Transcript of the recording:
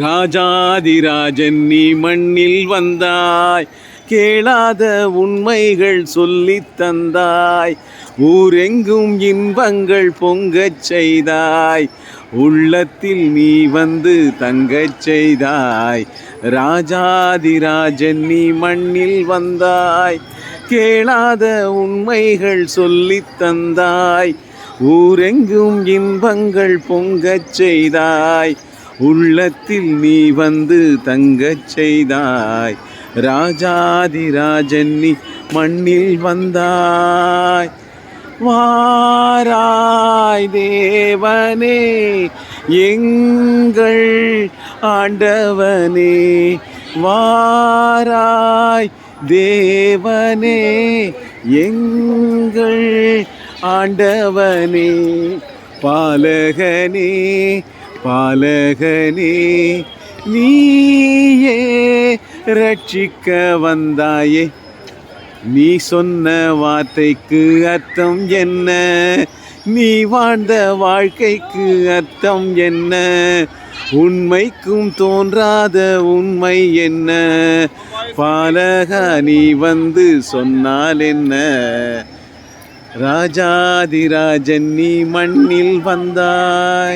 ராஜாதிராஜன் நீ மண்ணில் வந்தாய். கேளாத உண்மைகள் சொல்லித் தந்தாய். ஊரெங்கும் இன்பங்கள் பொங்கச் செய்தாய். உள்ளத்தில் நீ வந்து தங்கச் செய்தாய். ராஜாதிராஜன் நீ மண்ணில் வந்தாய். கேளாத உண்மைகள் சொல்லி தந்தாய். ஊரெங்கும் இன்பங்கள் பொங்கச் செய்தாய். உள்ளத்தில் நீ வந்து தங்கச் செய்தாய். ராஜாதிராஜன் நீ மண்ணில் வந்தாய். வாராய் தேவனே எங்கள் ஆண்டவனே. வாராய் தேவனே எங்கள் ஆண்டவனே. பாலகனே பாலகனே நீயே ரட்சிக்க வந்தாயே. நீ சொன்ன வார்த்தைக்கு அர்த்தம் என்ன? நீ வாழ்ந்த வாழ்க்கைக்கு அர்த்தம் என்ன? உண்மைக்கும் தோன்றாத உண்மை என்ன? பாலகா நீ வந்து சொன்னால் என்ன? ராஜாதிராஜன் நீ மண்ணில் வந்தாய்.